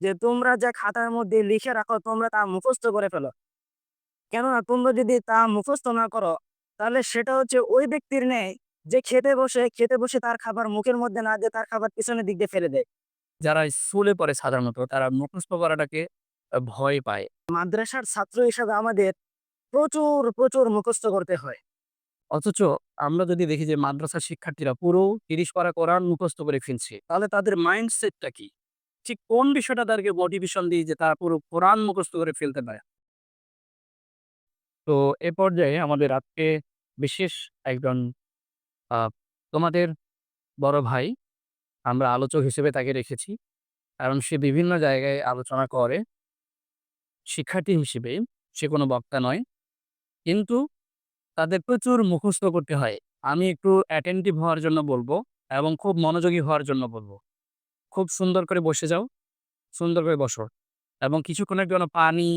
যে তোমরা যা খাতার মধ্যে লিখে রাখো তোমরা তা মুখস্থ করে ফেলো কেননা তোমরা যদি তা মুখস্থ না করো তাহলে সেটা হচ্ছে ওই ব্যক্তির নেই যে খেতে বসে খেতে বসে তার খাবার মুখের মধ্যে না দিয়ে তার খাবার পিছনের দিক দিয়ে ফেলে দেয় যারা স্কুলে পড়ে সাধারণত তারা মুখস্থ করাটাকে ভয় পায়। মাদ্রাসার ছাত্র হিসাবে আমাদের প্রচুর প্রচুর মুখস্থ করতে হয় অথচ আমরা যদি দেখি যে মাদ্রাসার শিক্ষার্থীরা পুরো ৩০ পারা কোরআন মুখস্থ করে ফেলছে, তাহলে তাদের মাইন্ডসেটটা কি? ঠিক কোন বিষয়টা তাদেরকে মোটিভেশন দিয়ে যে তারা পুরো কোরআন মুখস্থ করে ফেলতে পারে? তো এ পর্যায়ে আমাদের আজকে বিশেষ একজন তোমাদের বড় ভাই, আমরা আলোচক হিসেবে তাকে রেখেছি। কারণ সে বিভিন্ন জায়গায় আলোচনা করে। শিক্ষার্থী হিসেবে সে কোনো বক্তা নয়। কিন্তু তাদের প্রচুর মুখস্থ করতে হয়। আমি একটু অ্যাটেনটিভ হওয়ার জন্য বলব এবং খুব মনোযোগী হওয়ার জন্য বলব। খুব সুন্দর করে বসে যাও, সুন্দর করে বসো এবং কিছুক্ষণের জন্য পানি,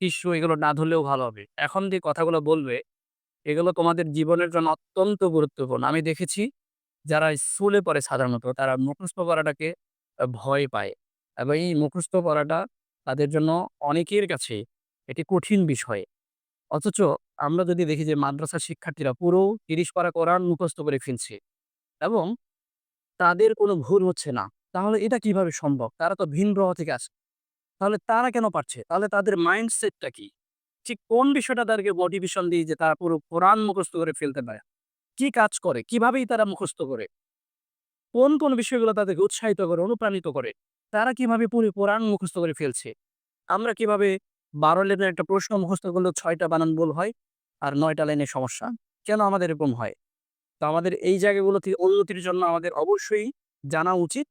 টিস্যু এগুলো না ধরলেও ভালো হবে। এখন যে কথাগুলো বলবে, এগুলো তোমাদের জীবনের জন্য অত্যন্ত গুরুত্বপূর্ণ। আমি দেখেছি যারা স্কুলে পড়ে সাধারণত তারা মুখস্থ আ ভয় পায় এবং এই মুখস্থ করাটা তাদের জন্য অনেকের কাছে এটি কঠিন বিষয়। অথচ আমরা যদি দেখি যে মাদ্রাসার শিক্ষার্থীরা পুরো ৩০ পারা কোরআন মুখস্থ করে ফেলছে এবং তাদের কোনো ভুল হচ্ছে না। তাহলে এটা কীভাবে সম্ভব? তারা তো ভিন গ্রহ থেকে আসে। তাহলে তারা কেন পারছে? তাহলে তাদের মাইন্ডসেটটা কি? ঠিক কোন বিষয়টা তাদেরকে মোটিভেশন দিয়ে যে তারা পুরো কোরআন মুখস্থ করে ফেলতে পারে? কি কাজ করে? কিভাবেই তারা মুখস্থ করে? কোন, কোন বিষয়গুলো তাদেরকে উৎসাহিত করে, অনুপ্রাণিত করে? তারা কীভাবে পুরো কোরআন মুখস্থ করে ফেলছে? আমরা কীভাবে ১২ লাইনের একটা প্রশ্ন মুখস্থ করলেও ৬ টা বানান ভুল হয় আর ৯ টা লাইনের সমস্যা? কেন আমাদের এরকম হয়? তো আমাদের এই জায়গাগুলোতে উন্নতির জন্য আমাদের অবশ্যই জানা উচিত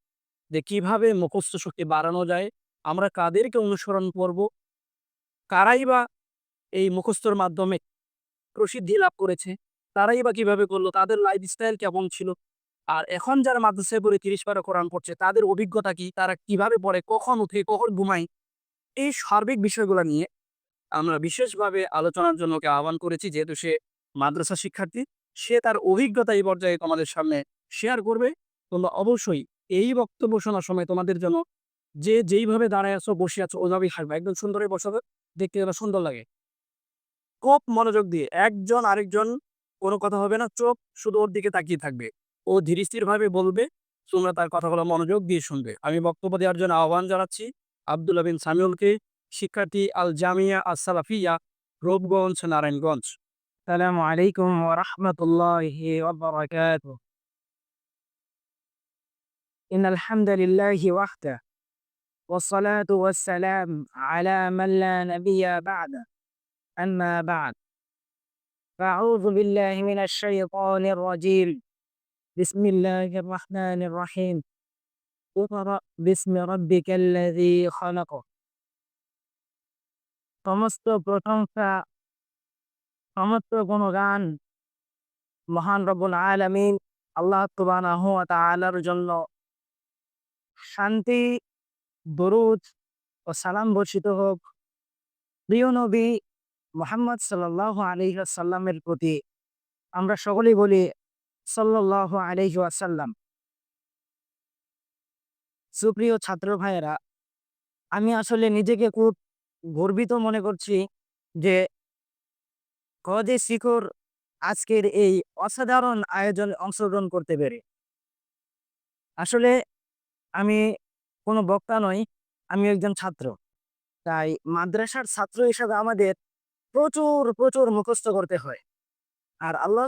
যে কীভাবে মুখস্থ শক্তি বাড়ানো যায়? আমরা কাদেরকে অনুসরণ করব? কারাই বা এই মুখস্থর মাধ্যমে প্রসিদ্ধি লাভ করেছে? তারাই বা কীভাবে করল? তাদের লাইফস্টাইল কেমন ছিল? আর এখন যারা মাদ্রাসায় পড়ে ৩০ পারা কোরআন পড়ছে, তাদের অভিজ্ঞতা কি? তারা কীভাবে পড়ে? কখন উঠে? কখন ঘুমায়? এই সার্বিক বিষয়গুলো নিয়ে আমরা বিশেষভাবে আলোচনার জন্য ওকে আহ্বান করেছি যেহেতু সে মাদ্রাসা শিক্ষার্থী। সে তার অভিজ্ঞতা এই পর্যায়ে তোমাদের সামনে শেয়ার করবে। তোমরা অবশ্যই এই বক্তব্য শোনার সময় তোমাদের জন্য যে যেইভাবে দাঁড়ায় আছো, বসে আছো ওইভাবেই হাঁটবা। একদম সুন্দর হয়ে বসাবে। দেখতে যেন সুন্দর লাগে। খুব মনোযোগ দিয়ে একজন আরেকজন কোনো কথা হবে না। চোখ শুধু ওর দিকে তাকিয়ে থাকবে। ও ধীরস্থিরভাবে বলবে, তোমরা তার কথাগুলো মনোযোগ দিয়ে শুনবে। আমি বক্তব্য দেওয়ার জন্য আহ্বান জানাচ্ছি আব্দুল্লাহ বিন সামিউলকে, শিক্ষার্থী আল জামিয়া আস সালাফিয়া, রূপগঞ্জ, নারায়ণগঞ্জ। আসসালামু আলাইকুম ওয়া রাহমাতুল্লাহি ওয়া বারাকাতুহু। ইন্নাল হামদালিল্লাহি ওয়াহদা والصلاة والسلام على من لا نبي بعده أما بعد فأعوذ بالله من الشيطان الرجيم بسم الله الرحمن الرحيم اقرأ باسم ربك الذي خلق সমস্ত প্রশংসা সমস্ত গুণগান মহান রব্বুল আলামিন আল্লাহ সুবহানাহু ওয়া তাআলার জন্য শান্তি, দরুদ ও সালাম বর্ষিত হোক প্রিয় নবী মুহাম্মদ সাল্লাল্লাহু আলাইহি ওয়াসাল্লামের প্রতি আমরা সকলেই বলি সাল্লাল্লাহু আলাইহি ওয়াসাল্লাম। সুপ্রিয় ছাত্র ভাইয়েরা, আমি আসলে নিজেকে খুব গর্বিত মনে করছি যে কদে শিখর আজকের এই অসাধারণ আয়োজনে অংশগ্রহণ করতে পেরে। আসলে আমি কোনো বক্তা নই, আমি একজন ছাত্র। তাই মাদ্রাসার ছাত্র হিসাবে আমাদের প্রচুর, প্রচুর মুখস্থ করতে হয়। আর আল্লাহ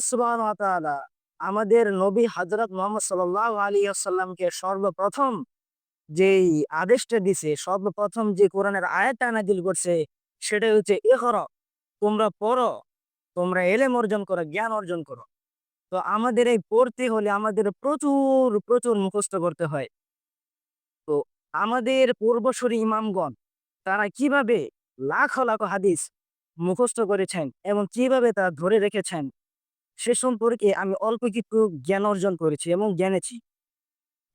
তাআলা আমাদের নবী হযরত মুহাম্মদ সাল্লাল্লাহু আলাইহি ওয়াসাল্লামকে সর্বপ্রথম যেই আদেশটা দিছে, সর্বপ্রথম যে কোরআনের আয়াতটা নাযিল করছে সেটা হচ্ছে ইকরা তোমরা পড়ো, তোমরা এলেম অর্জন করো, জ্ঞান অর্জন করো। তো আমাদের এই পড়তে হলে আমাদের প্রচুর, প্রচুর মুখস্থ করতে হয়। আমাদের পূর্বসূরি ইমামগণ তারা কীভাবে লাখ লাখ হাদিস মুখস্থ করেছেন এবং কীভাবে তা ধরে রেখেছেন সে সম্পর্কে আমি অল্প কিছু জ্ঞান অর্জন করেছি এবং জেনেছি।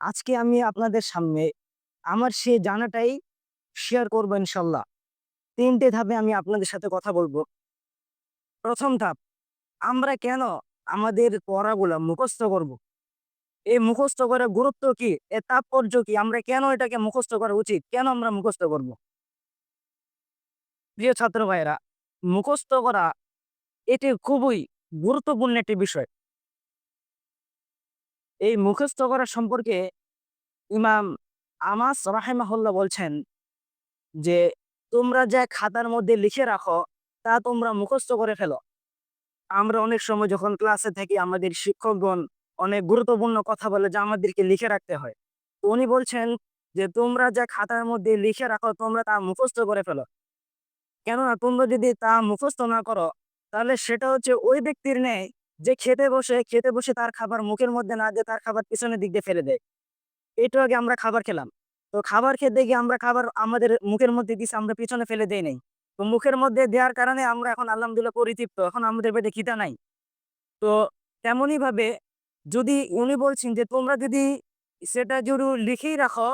আজকে আমি আপনাদের সামনে আমার সে জানাটাই শেয়ার করব ইনশাল্লাহ। ৩ টে ধাপে আমি আপনাদের সাথে কথা বলব প্রথম ধাপ, আমরা কেন আমাদের পড়াগুলা মুখস্থ করব? এই মুখস্থ করার গুরুত্ব কি? এর তাৎপর্য কি? আমরা কেন এটাকে মুখস্থ করা উচিত? কেন আমরা মুখস্থ করব? প্রিয় ছাত্র ভাইয়েরা, মুখস্থ করা এটি খুবই গুরুত্বপূর্ণ একটি বিষয়। এই মুখস্থ করা সম্পর্কে ইমাম আমাস রাহেমাহুল্লাহ বলছেন যে, তোমরা যা খাতার মধ্যে লিখে রাখো, তা তোমরা মুখস্থ করে ফেলো। আমরা অনেক সময় যখন ক্লাসে থাকি, আমাদের শিক্ষকগণ অনেক গুরুত্বপূর্ণ কথা বলে যা আমাদেরকে লিখে রাখতে হয়। তো উনি বলছেন যে, তোমরা যা খাতার মধ্যে লিখে রাখো, তোমরা তা মুখস্থ করে ফেলো। কেননা তোমরা যদি তা মুখস্থ না করো, তাহলে সেটা হচ্ছে ওই ব্যক্তির নেই যে খেতে বসে খেতে বসে তার খাবার মুখের মধ্যে না দিয়ে তার খাবার পিছনের দিক দিয়ে ফেলে দেয়। একটু আগে আমরা খাবার খেলাম। তো খাবার খেতে গিয়ে আমরা খাবার আমাদের মুখের মধ্যে দিছি, আমরা পিছনে ফেলে দেই নাই। তো মুখের মধ্যে দেওয়ার কারণে আমরা এখন আলহামদুলিল্লাহ পরিতৃপ্ত, এখন আমাদের পেটে খিতা নাই। তো তেমনই ভাবে যদি উনি বলছেন যে, তোমরা যদি সেটা যদি লিখেই রাখো,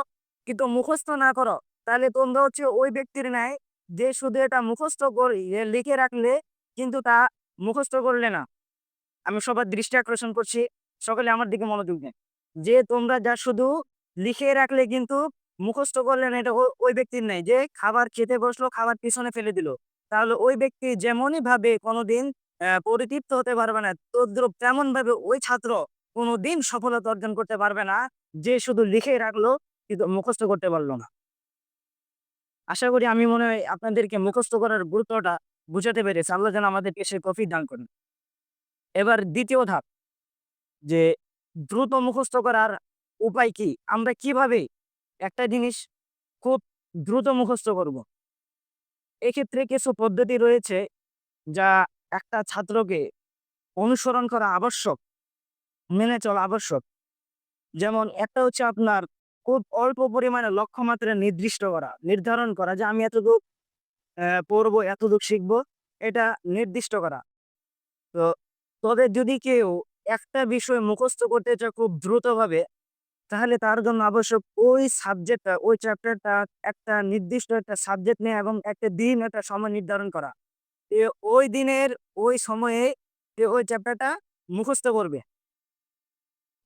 কিন্তু মুখস্থ না করো, তাহলে তোমরা হচ্ছে ওই ব্যক্তির ন্যায় যে শুধু এটা মুখস্থ করে লিখে রাখলে কিন্তু তা মুখস্থ করলে না। আমি সবার দৃষ্টি আকর্ষণ করছি, সকলে আমার দিকে মনোযোগ দেন। যে তোমরা যা শুধু লিখে রাখলে কিন্তু মুখস্থ করলে না, এটা ওই ব্যক্তির নাই যে খাবার খেতে বসল, খাবার পিছনে ফেলে দিল, তাহলে ওই ব্যক্তি যেমনই ভাবে কোনোদিন পরিতৃপ্ত হতে পারবে না, তদ্রুপ তেমন ভাবে ওই ছাত্র কোনোদিন সফলতা অর্জন করতে পারবে না। যে শুধু লিখে রাখল, কিন্তু মুখস্থ করতে পারল না। আশা করি আমি মনে হয় আপনাদেরকে মুখস্থ করার গুরুত্বটা বুঝাতে পেরেছি। আল্লাহ যেন আমাদেরকে সে কফি দান করেন। এবার দ্বিতীয় ধাপ, যে দ্রুত মুখস্থ করার উপায় কি? আমরা কীভাবে একটা জিনিস খুব দ্রুত মুখস্থ করব? এক্ষেত্রে কিছু পদ্ধতি রয়েছে, যা একটা ছাত্রকে অনুসরণ করা আবশ্যক। মেনে চলা আবশ্যক। যেমন একটা হচ্ছে আপনার খুব অল্প পরিমাণে লক্ষ্যমাত্রা নির্দিষ্ট করা, নির্ধারণ করা যে আমি এতটুক পড়ব এতটুক শিখব, এটা নির্দিষ্ট করা। তো তবে যদি কেউ একটা বিষয় মুখস্থ করতে চায় খুব দ্রুতভাবে, তাহলে তার জন্য আবশ্যক ওই সাবজেক্টটা ওই চ্যাপ্টারটা একটা নির্দিষ্ট একটা সাবজেক্ট নিয়ে এবং একটা দিন, একটা সময় নির্ধারণ করা। ওই দিনের, ওই সময়ে ওই চ্যাপ্টারটা মুখস্থ করবে।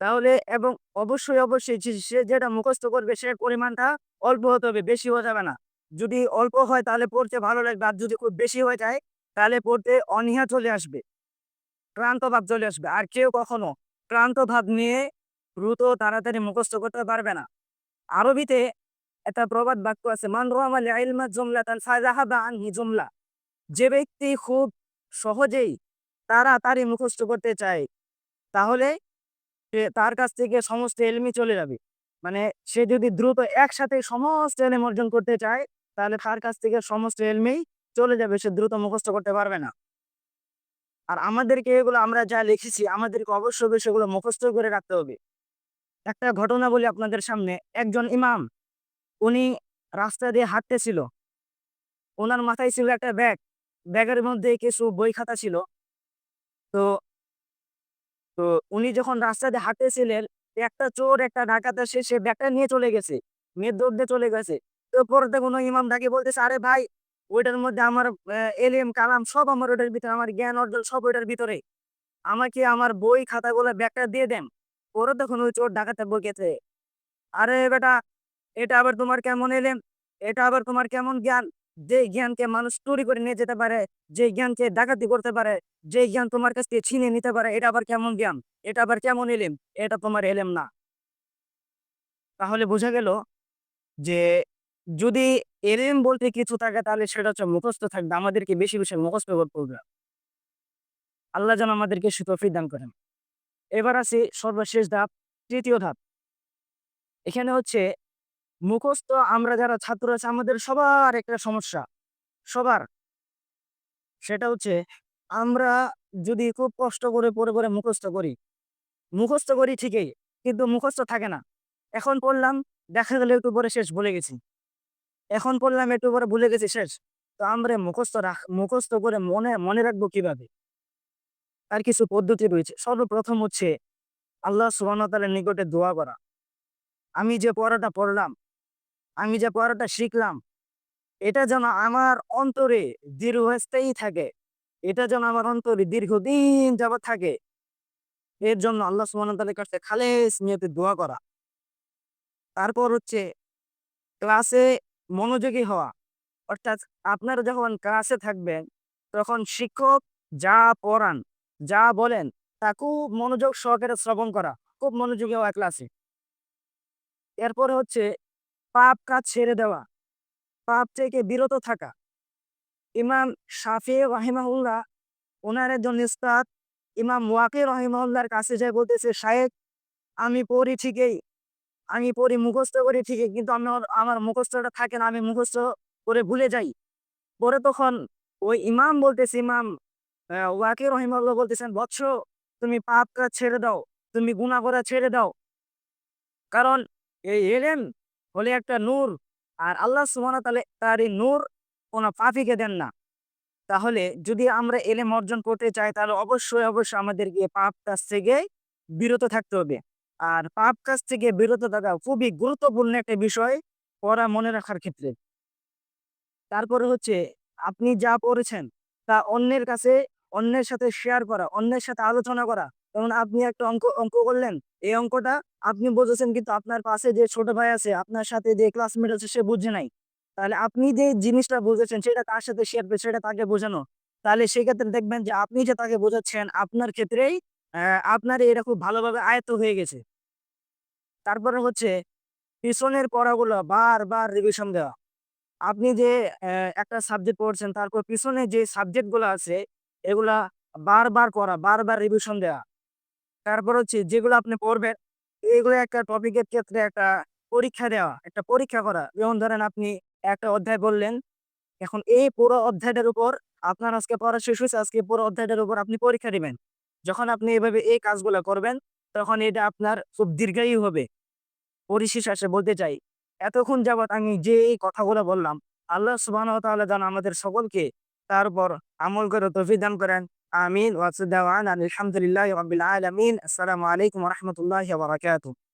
তাহলে এবং অবশ্যই অবশ্যই সে যেটা মুখস্থ করবে সে পরিমাণটা অল্প হতে হবে, বেশি হয়ে যাবে না। যদি অল্প হয় তাহলে পড়তে ভালো লাগবে, আর যদি খুব বেশি হয়ে যায় তাহলে পড়তে অনীহা চলে আসবে, ক্লান্ত ভাব চলে আসবে। আর কেউ কখনো ক্লান্ত ভাব নিয়ে দ্রুত তাড়াতাড়ি মুখস্থ করতে পারবে না। আরবিতে একটা প্রবাদ বাক্য আছে, মান রামাল ইলমা জুমলাতান ফাযাহাবা আনহি জুমলা। যে ব্যক্তি খুব সহজেই তাড়াতাড়ি মুখস্থ করতে চায়, তাহলে সে তার কাছ থেকে সমস্ত এলমি চলে যাবে। মানে সে যদি দ্রুত একসাথে সমস্ত এলম অর্জন করতে চায়, তাহলে তার কাছ থেকে সমস্ত এলমি চলে যাবে, সে দ্রুত মুখস্থ করতে পারবে না। আর আমাদেরকে এগুলো আমরা যা লিখেছি, আমাদেরকে অবশ্যই সেগুলো মুখস্থ করে রাখতে হবে। একটা ঘটনা বলি আপনাদের সামনে, একজন ইমাম, উনি রাস্তা দিয়ে হাঁটতেছিল। ওনার মাথায় ছিল একটা ব্যাগ, ব্যাগের মধ্যে কিছু বই খাতা ছিল। তো তো উনি যখন রাস্তা দিয়ে হাঁটতেছিলেন, একটা চোর, একটা ডাকাত এসে সে ব্যাগটা নিয়ে চলে গেছে মেয়ের দৌড় চলে গেছে। তো পরে কোনো ইমাম ডাকে বলতেছে, আরে ভাই, ওইটার মধ্যে আমার এলিম, কালাম সব আমার ওটার ভিতরে, আমার জ্ঞান অর্জন সব ওইটার ভিতরে। আমাকে আমার বই খাতাগুলো ব্যাগটা দিয়ে দেন। পরে তখন ওই চোর ডাকাতে বকেছে আরে বেটা, এটা আবার তোমার কেমন এলেম? এটা আবার তোমার কেমন জ্ঞান? যে জ্ঞানকে মানুষ চুরি করে নিয়ে যেতে পারে যে জ্ঞানকে ডাকাতি করতে পারে যে জ্ঞান তোমার কাছ থেকে ছিনিয়ে নিতে পারে, এটা আবার কেমন জ্ঞান? এটা আবার কেমন এলেম? এটা তোমার এলেম না। তাহলে বোঝা গেল যে যদি এলেম বলতে কিছু থাকে, তাহলে সেটা হচ্ছে মুখস্থ থাকবে। আমাদেরকে বেশি বেশি মুখস্থ করতে হবে। আল্লাহ যেন আমাদেরকে সুতফি দান করেন। এবার আছে সর্বশেষ ধাপ, তৃতীয় ধাপ। এখানে হচ্ছে মুখস্থ আমরা যারা ছাত্র আছে, আমাদের সবার একটা সমস্যা। সবার। সেটা হচ্ছে, আমরা যদি খুব কষ্ট করে পড়ে পড়ে মুখস্থ করি। মুখস্থ করি ঠিকই, কিন্তু মুখস্থ থাকে না। এখন পড়লাম, দেখা গেল একটু পরে শেষ, ভুলে গেছি। এখন পড়লাম, একটু পরে ভুলে গেছি, শেষ। তো আমরা মুখস্থ রাখ, মুখস্থ করে মনে মনে রাখব কীভাবে? তার কিছু পদ্ধতি রয়েছে। সর্বপ্রথম হচ্ছে, আল্লাহ সুবাহতালের নিকটে দোয়া করা। আমি যে পড়াটা পড়লাম আমি যে পড়াটা শিখলাম এটা যেন আমার অন্তরে দীর্ঘস্থায়ী থাকে এটা যেন আমার অন্তরে দীর্ঘদিন যাবৎ থাকে এর জন্য আল্লাহ ওয়া কাছে খালেস নিয়তে দোয়া করা। তারপর হচ্ছে ক্লাসে মনোযোগী হওয়া। অর্থাৎ আপনারা যখন ক্লাসে থাকবেন তখন শিক্ষক যা পড়ান, যা বলেন তা খুব মনোযোগ সহকারে শ্রবণ করা। খুব মনোযোগী হওয়া ক্লাসে। এরপরে হচ্ছে পাপ কাজ ছেড়ে দেওয়া, পাপ থেকে বিরত থাকা। ইমাম শাফিঈ রাহিমাহুল্লাহ উনার একজন উস্তাদ ইমাম ওয়াকি রাহিমাহুল্লাহর কাছে যেয়ে বলতেছে, "শায়েখ আমি পড়ি ঠিকই, আমি পড়ি মুখস্থ করি ঠিকই কিন্তু আমার আমার মুখস্থটা থাকে না, আমি মুখস্থ করে ভুলে যাই।" পরে তখন ওই ইমাম বলতেছে ইমাম ওয়াকি রাহিমাহুল্লাহ বলতেছেন, "বৎস তুমি পাপ কাজ ছেড়ে দাও, তুমি গুনাহ করা ছেড়ে দাও। কারণ এই ইলম হলো একটা নূর আর আল্লাহ ওয়া তাআলা তার এই নূর কোন পাপীকে দেন না। তাহলে যদি আমরা ইলম অর্জন করতে চাই তাহলে অবশ্যই, অবশ্যই আমাদেরকে পাপ কাজ থেকে বিরত থাকতে হবে। আর পাপ কাজ থেকে বিরত থাকা খুবই গুরুত্বপূর্ণ একটা বিষয় পড়া মনে রাখার ক্ষেত্রে। তারপরে হচ্ছে আপনি যা পড়েছেন তা অন্যের কাছে অন্যের সাথে শেয়ার করা, অন্যের সাথে আলোচনা করা। যেমন আপনি একটা অঙ্ক অঙ্ক করলেন, এই অঙ্কটা আপনি বুঝেছেন কিন্তু আপনার পাশে যে ছোট ভাই আছে, আপনার সাথে যে ক্লাসমেট আছে সে বুঝে নাই। তাহলে আপনি যে জিনিসটা বুঝেছেন সেটা তার সাথে শেয়ার করে সেটা তাকে বোঝানো। তাহলে সেক্ষেত্রে দেখবেন যে আপনি যে তাকে বোঝাচ্ছেন আপনার ক্ষেত্রেই আপনার এটা খুব ভালোভাবে আয়ত্ত হয়ে গেছে। তারপরে হচ্ছে পিছনের পড়াগুলো বারবার রিভিশন দেওয়া। আপনি যে একটা সাবজেক্ট পড়ছেন তারপর পিছনে যে সাবজেক্টগুলা আছে এগুলা বারবার পড়া, বারবার রিভিশন দেওয়া। তারপর হচ্ছে যেগুলো আপনি পড়বেন এগুলো একটা টপিকের ক্ষেত্রে একটা পরীক্ষা দেওয়া, একটা পরীক্ষা করা। যেমন ধরেন আপনি একটা অধ্যায় বললেন এখন এই পুরো অধ্যায়টার উপর আপনার আজকে পড়া শেষ হইছে, আজকে পুরো অধ্যায়টার উপর আপনি পরীক্ষা দিবেন। যখন আপনি এভাবে এই কাজগুলা করবেন তখন এটা আপনার খুব দীর্ঘায়ু হবে। পরিশেষে বলতে চাই, এতক্ষণ যাবৎ আমি যে এই কথাগুলো বললাম আল্লাহ সুবহানাহু ওয়া তাআলা যেন আমাদের সকলকে তারপর আমল করে তৌফিক দান করেন। آمين. وصدوا دعوانا الحمد لله رب العالمين. السلام عليكم ورحمة الله وبركاته.